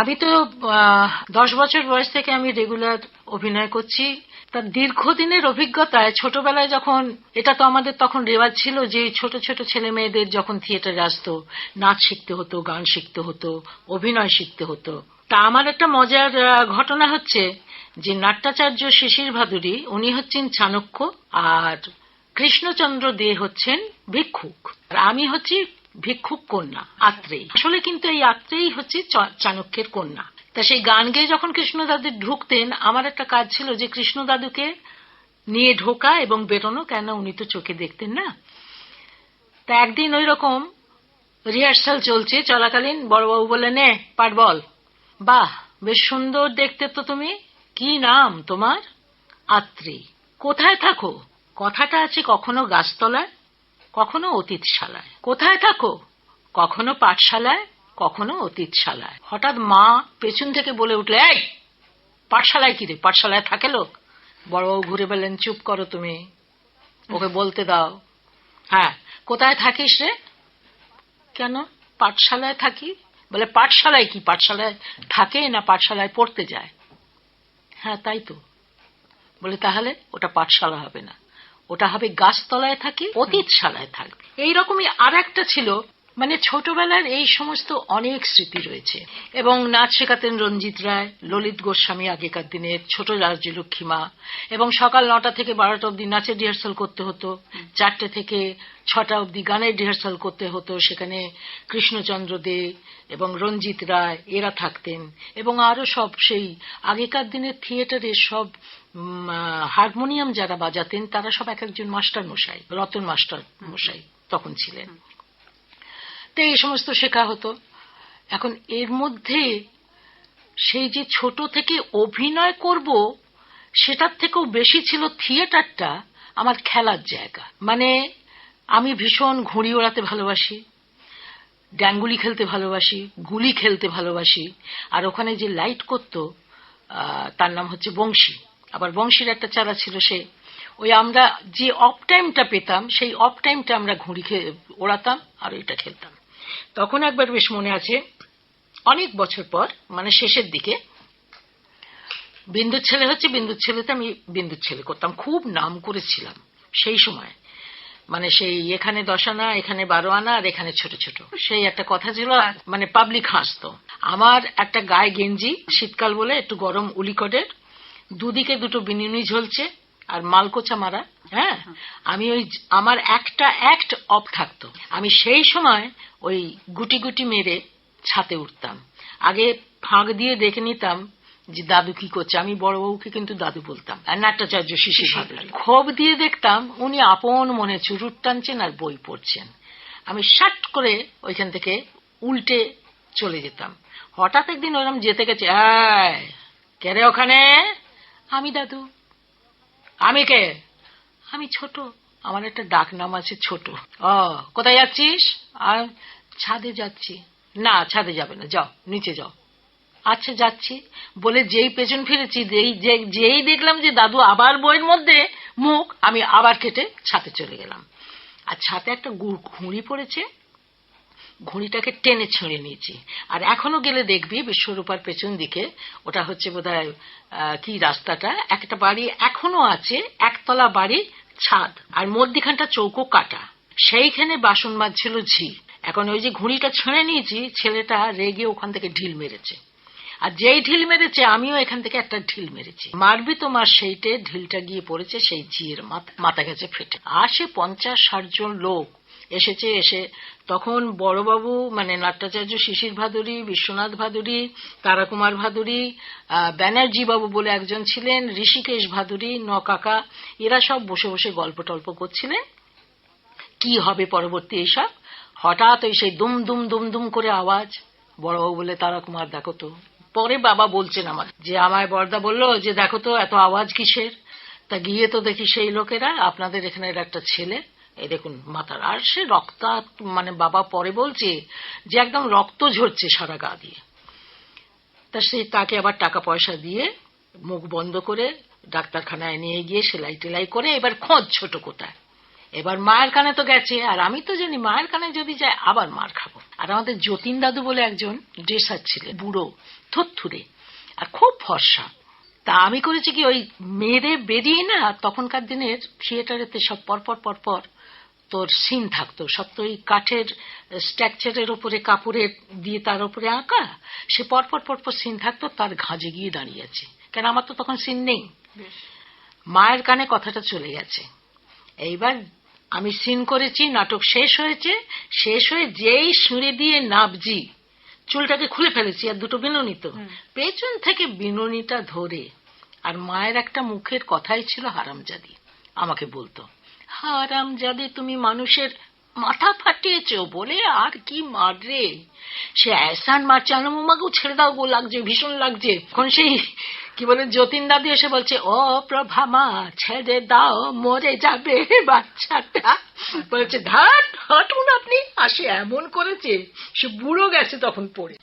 আমি তো দশ বছর বয়স থেকে আমি রেগুলার অভিনয় করছি। তার দীর্ঘদিনের অভিজ্ঞতায় ছোটবেলায় যখন, এটা তো আমাদের তখন রেওয়াজ ছিল যে ছোট ছোট ছেলে মেয়েদের যখন থিয়েটারে আসতো, নাচ শিখতে হতো, গান শিখতে হতো, অভিনয় শিখতে হতো। তা আমার একটা মজার ঘটনা হচ্ছে যে নাট্যাচার্য শিশির ভাদুরী, উনি হচ্ছেন চাণক্য আর কৃষ্ণচন্দ্র দে হচ্ছেন ভিক্ষুক। আর আমি হচ্ছি ভিক্ষুক কন্যা আত্রেই আসলে কিন্তু এই আত্রেই হচ্ছে চাণক্যের কন্যা। তা সেই গান গেয়ে যখন কৃষ্ণ দাদু ঢুকতেন, আমার একটা কাজ ছিল যে কৃষ্ণ দাদুকে নিয়ে ঢোকা এবং বেরোনো, কেন উনি তো চোখে দেখতেন না। তা একদিন ওই রকম রিহার্সাল চলছে, চলাকালীন বড়বাবু বলে নে পাঠ বল। বাহ, বেশ সুন্দর দেখতে তো তুমি। কি নাম তোমার? আত্রি কোথায় থাকো? কথাটা আছে কখনো গাছতলায় কখনো অতীতশালায়। কোথায় থাকো? কখনো পাঠশালায়, কখনো অতীতশালায়। হঠাৎ মা পেছন থেকে বলে উঠলে, এই, পাঠশালায় কি রে? পাঠশালায় থাকে লোক? বড়বাবু ঘুরে বললেন, চুপ করো তুমি। ওকে বলতে দাও। হ্যাঁ কোথায় থাকিস রে? কেন? পাঠশালায় থাকি? বলে, পাঠশালায় কি? পাঠশালায় থাকে না পাঠশালায় পড়তে যায়? হ্যাঁ তাই তো। বলে, তাহলে ওটা পাঠশালা হবে না। ওটা হবে গাছতলায় থাকে অতীতশালায় থাকবে। এইরকমই আর একটা ছিল মানে ছোটবেলার এই সমস্ত অনেক স্মৃতি রয়েছে। এবং নাচ শেখাতেন রঞ্জিত রায়, ললিত গোস্বামী আগেকার দিনের ছোট রাজ্যলক্ষ্মী মা, এবং সকাল নটা থেকে বারোটা অবধি নাচের রিহার্সাল করতে হতো। চারটে থেকে ছটা অবধি গানের রিহার্সাল করতে হতো। সেখানে কৃষ্ণচন্দ্র দে এবং রঞ্জিত রায়, এরা থাকতেন। এবং আরও সব সেই আগেকার দিনের থিয়েটারে সব হারমোনিয়াম যারা বাজাতেন, তারা সব এক একজন মাস্টার মশাই রতন মাস্টার মশাই তখন ছিলেন। তো এই সমস্ত শেখা হতো। এখন এর মধ্যে সেই যে ছোট থেকে অভিনয় করব, সেটার থেকেও বেশি ছিল থিয়েটারটা আমার খেলার জায়গা। মানে আমি ভীষণ ঘুড়ি ওড়াতে ভালোবাসি ড্যাঙ্গুলি খেলতে ভালোবাসি, গুলি খেলতে ভালোবাসি, আর ওখানে যে লাইট করতো তার নাম হচ্ছে বংশী। আবার বংশীর একটা চারা ছিল সে। ওই আমরা যে অফ টাইমটা পেতাম, সেই অফ টাইমটা আমরা ঘুড়ি ওড়াতাম আর ওইটা খেলতাম। তখন একবার বেশ মনে আছে, অনেক বছর পর মানে শেষের দিকে, বিন্দুর ছেলে হচ্ছে বিন্দুর ছেলেতে আমি বিন্দুর ছেলে করতাম, খুব নাম করেছিলাম সেই সময়। মানে সেই এখানে দশ আনা, এখানে বারো আনা, আর এখানে ছোট ছোট। সেই একটা কথা ছিল মানে পাবলিক হাসতো। আমার একটা গায়ে গেঞ্জি, শীতকাল বলে একটু গরম উলিকটের, দুদিকে দুটো বিনুনি ঝলছে, আর মালকোচা মারা হ্যাঁ? আমি ওই আমার একটা অ্যাক্ট অফ থাকতো। আমি সেই সময় ওই গুটি গুটি মেরে ছাতে উঠতাম। আগে ফাঁক দিয়ে দেখে নিতাম যে দাদু কি করছে। আমি বড় বউকে কিন্তু দাদু বলতাম। আর নাট্যাচার্য শিশির ক্ষোভ দিয়ে দেখতাম উনি আপন মনে চুরুট টানছেন আর বই পড়ছেন। আমি শাট করে ওইখান থেকে উল্টে চলে যেতাম। হঠাৎ একদিন ওরম যেতে গেছে "এই, কে রে ওখানে? আমি দাদু। আমি কে? আমি ছোট। আমার একটা ডাক নাম আছে ছোট। ও, কোথায় যাচ্ছিস? আর ছাদে যাচ্ছি। না, ছাদে যাবে না। যাও, নিচে যাও। আচ্ছা যাচ্ছি। বলে যেই পেছন ফিরেছি, যেই দেখলাম যে দাদু আবার বইয়ের মধ্যে মুখ, আমি আবার কেটে ছাতে চলে গেলাম। আর ছাতে একটা গু- ঘুড়ি পড়েছে। ঘুড়িটাকে টেনে ছিঁড়ে নিয়েছি। আর এখনও গেলে দেখবি বিশ্বরূপার পেছন দিকে ওটা হচ্ছে আহ, কি রাস্তাটা? একটা বাড়ি এখনও আছে একতলা বাড়ি ছাদ আর মধ্যিখানটা চৌকো কাটা। সেইখানে বাসন মাজছিল ঝি। এখন ওই যে ঘুড়িটা ছেড়ে নিয়েছি ছেলেটা রেগে ওখান থেকে ঢিল মেরেছে। আর যেই ঢিল মেরেছে আমিও এখান থেকে একটা ঢিল মেরেছি। মারবি তোমার সেইটে ঢিলটা গিয়ে পড়েছে সেই ঝিয়ের মাথা গেছে ফেটে। আর সে পঞ্চাশ ষাট জন লোক এসেছে, এসে তখন বড়বাবু মানে নাট্যাচার্য শিশির ভাদুরী, বিশ্বনাথ ভাদুরী, তারাকুমার ভাদুরী ব্যানার্জি বাবু বলে একজন ছিলেন, ঋষিকেশ ভাদুরী, নকাকা, এরা সব বসে বসে গল্প টল্প করছিলেন। কি হবে পরবর্তী এইসব? হঠাৎ ওই সেই দুম দুম দুম দুম করে আওয়াজ। বড়বাবু বলে তারা কুমার দেখো তো। পরে বাবা বলছেন আমার, যে আমায় বর্দা বলল যে, দেখো তো, এত আওয়াজ কিসের? তা গিয়ে তো দেখি সেই লোকেরা, আপনাদের এখানের একটা ছেলে। এই দেখুন, মাথার আর সে রক্তাত মানে বাবা পরে বলছে যে একদম রক্ত ঝরছে সারা গা দিয়ে। তা সে তাকে আবার টাকা পয়সা দিয়ে মুখ বন্ধ করে ডাক্তারখানায় নিয়ে গিয়ে সেলাই টেলাই করে এবার খোঁজ ছোট কোথায়। এবার মায়ের কানে তো গেছে, আর আমি তো জানি মায়ের কানে যদি যায় আবার মার খাব। আর আমাদের যতীন দাদু বলে একজন ড্রেসার ছিলেন, বুড়ো থুরথুরে আর খুব ফর্সা। তা আমি করেছি কি ওই মেরে বেরিয়ে না তখনকার দিনের থিয়েটারেতে সব পরপর পরপর তোর সিন থাকতো। সব তো ওই কাঠের স্ট্রাকচারের ওপরে কাপড়ের দিয়ে তার ওপরে আঁকা। সে পরপর পরপর সিন থাকতো তার ঘাজে গিয়ে দাঁড়িয়ে আছে। কেন আমার তো তখন সিন নেই? মায়ের কানে কথাটা চলে গেছে। এইবার আমি সিন করেছি নাটক শেষ হয়েছে শেষ হয়ে যেই সুরে দিয়ে নাবজি চুলটাকে খুলে ফেলেছি আর দুটো বিনুনি তো। পেছন থেকে বিনুনিটা ধরে আর মায়ের একটা মুখের কথাই ছিল হারামজাদি। আমাকে বলতো হারামজাদি তুমি মানুষের মাথা ফাটিয়েছ বলে আর কি মাররে? সে এসান মারছে আনমুমাকেও ছেড়ে দাও গো, লাগছে, ভীষণ লাগছে। এখন সেই, কি বলে, যতীন দাদি এসে বলছে, ও প্রভামা ছেড়ে দাও, মরে যাবে বাচ্চাটা। বলছে ধাট হাঁটুন আপনি। আর সে এমন করেছে, সে বুড়ো গেছে তখন পড়ে।